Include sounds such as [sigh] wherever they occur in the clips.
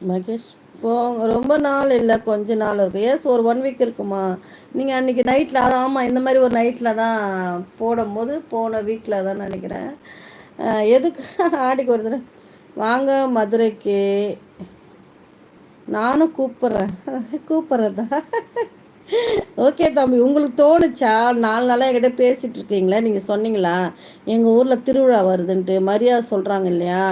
மகேஷ் போங்க ரொம்ப நாள் இல்லை கொஞ்ச நாள் இருக்கும் எஸ் ஒரு ஒன் வீக் இருக்குமா? நீங்கள் அன்றைக்கி நைட்டில் அதான் ஆமாம் இந்த மாதிரி ஒரு நைட்டில் தான் போடும்போது போன வீக்கில் தான் நினைக்கிறேன். எதுக்கு? [laughs] ஆடிக்கு ஒரு தடவை. வாங்க மதுரைக்கு. நானும் கூப்பிட்றேன். [laughs] கூப்பிட்றதா? ஓகே [laughs] தம்பி. உங்களுக்கு தோணுச்சா? நாலு நாளாக என்கிட்ட பேசிகிட்டு இருக்கீங்களா நீங்கள் சொன்னீங்களா? எங்கள் ஊரில் திருவிழா வருதுன்ட்டு மரியாதை சொல்கிறாங்க இல்லையா?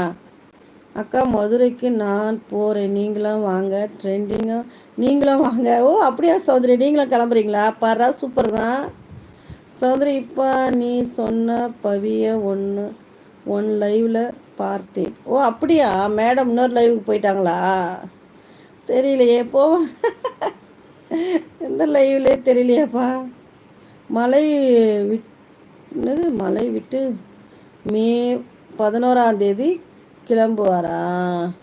அக்கா மதுரைக்கு நான் போகிறேன் நீங்களும் வாங்க. ட்ரெண்டிங்காக நீங்களும் வாங்க. ஓ அப்படியா சௌந்தரி? நீங்களும் கிளம்புறீங்களா? பரா சூப்பர் தான். சௌந்தரி இப்போ நீ சொன்ன பவிய ஒன்று ஒன் லைவில் பார்த்தேன். ஓ அப்படியா? மேடம் இன்னொரு லைவுக்கு போயிட்டாங்களா? தெரியலையே போ. எந்த லைவ்லேயே தெரியலையாப்பா. மலை விட் மலை விட்டு மே பதினோராந்தேதி கிளம்புவாரா?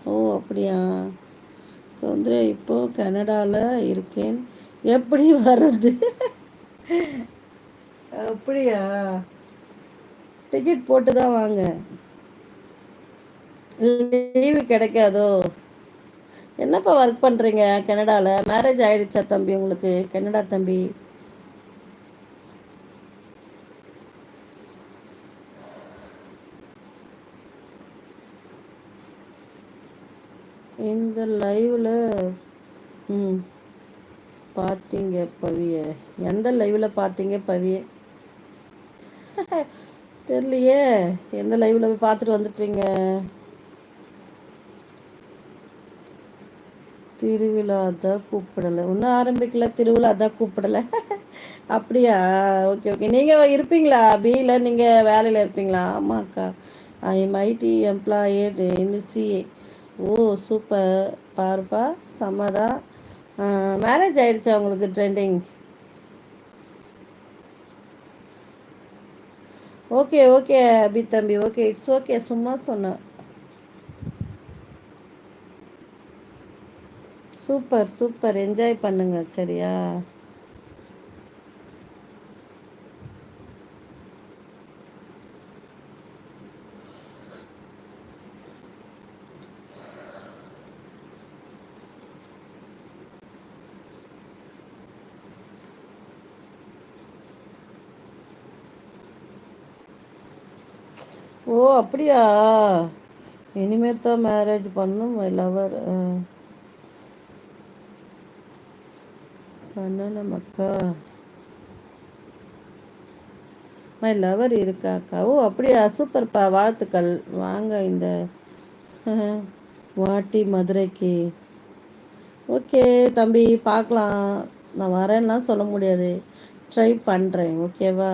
ஓ அப்படியா? சுந்தர இப்போ கனடாவில் இருக்கேன். எப்படி வர்றது? அப்படியா? டிக்கெட் போட்டு தான் வாங்க. லீவு கிடைக்காதோ? என்னப்பா ஒர்க் பண்ணுறீங்க கனடாவில் மேரேஜ் ஆயிடுச்சா தம்பி உங்களுக்கு? கனடா தம்பி. இந்த லைவில் ம் பார்த்தீங்க பவிய. எந்த லைவில் பார்த்தீங்க பவிய? [laughs] தெரியலையே. எந்த லைவில் போய் பார்த்துட்டு வந்துட்டீங்க? திருவிழா தான் கூப்பிடலை. இன்னும் ஆரம்பிக்கல. திருவிழா தான் கூப்பிடலை. [laughs] அப்படியா? Okay okay. நீங்கள் இருப்பீங்களா? பியில் நீங்கள் வேலையில் இருப்பீங்களா? ஆமாக்கா. I am IT employed CA O super. பார்ப்பா சமதா. மேரேஜ் ஆயிடுச்சா உங்களுக்கு ட்ரெண்டிங் ஓகே ஓகே அபி தம்பி ஓகே இட்ஸ் ஓகே சும்மா சொன்னேன் சூப்பர் சூப்பர். என்ஜாய் பண்ணுங்க சரியா? ஓ அப்படியா? இனிமேல் தான் மேரேஜ் பண்ணும் லவர் பண்ணணும் அக்கா மை லவர் இருக்காக்கா ஓ அப்படியா சூப்பர்ப்பா வாழ்த்துக்கள். வாங்க இந்த வாட்டி மதுரைக்கு. ஓகே தம்பி பார்க்கலாம். நான் வரேன்லாம் சொல்ல முடியாது. ட்ரை பண்ணுறேன் ஓகேவா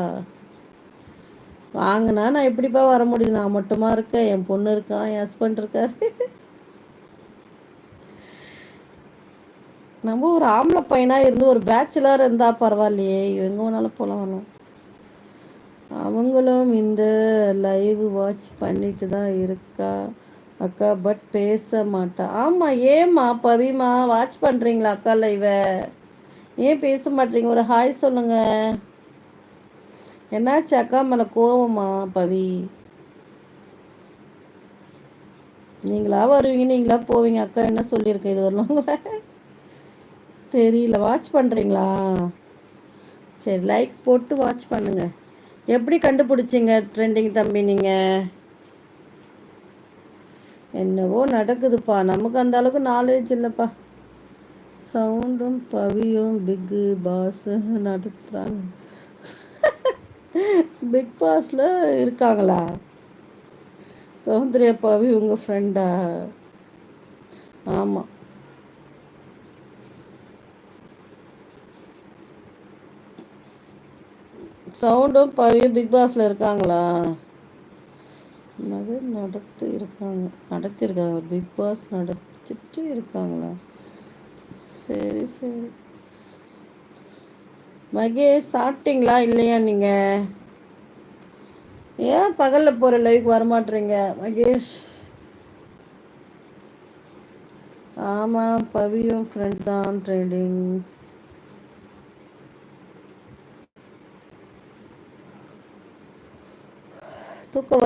வாங்கினா நான் எப்படிப்பா வர முடியும்? நான் மட்டுமா இருக்கேன். என் பொண்ணு இருக்கான் என் ஹஸ்பண்ட் இருக்காரு. நம்ம ஒரு ஆம்பளை பையனாக இருந்து ஒரு பேச்சுலர் இருந்தால் பரவாயில்லையே. எங்கே வேணாலும் போகலாம் வரலாம். அவங்களும் இந்த லைவ் வாட்ச் பண்ணிட்டு தான் இருக்கா? அக்கா பட் பேச மாட்டா. ஆமாம் ஏம்மா பவிமா வாட்ச் பண்ணுறீங்களா அக்கா லைவை ஏன் பேச மாட்டீங்க? ஒரு ஹாய் சொல்லுங்கள் என்னாச்சு அக்கா மேலே கோவமா பவி? நீங்களா வருவீங்க நீங்களா போவீங்க? அக்கா என்ன சொல்லியிருக்கேன் இது வரலாங்களா தெரியல. வாட்ச் பண்ணுறீங்களா சரி லைக் போட்டு வாட்ச் பண்ணுங்க. எப்படி கண்டுபிடிச்சிங்க ட்ரெண்டிங் தம்பி நீங்கள் என்னவோ நடக்குதுப்பா. நமக்கு அந்த அளவுக்கு நாலேஜ் இல்லைப்பா. சவுண்டும் பவியும் பிக்கு பாஸ் நடத்துகிறாங்க பிக் பாஸில் இருக்காங்களா? சௌந்தர்யா பவி உங்கள் ஃப்ரெண்டா ஆமாம் சவுண்டும் பவியும் பிக் பாஸில் இருக்காங்களா? என்னது? நடத்து இருக்காங்க. நடத்தியிருக்காங்க பிக் பாஸ் நடத்திட்டு இருக்காங்களா? சரி சரி. மகேஷ் சாப்பிட்டீங்களா இல்லையா நீங்கள் ஏன் பகலில் போகிற லைவுக்கு வரமாட்டீங்க மகேஷ்? ஆமாம் பவியும் ஃப்ரெண்ட் தான் ட்ரேடிங் தூக்கம்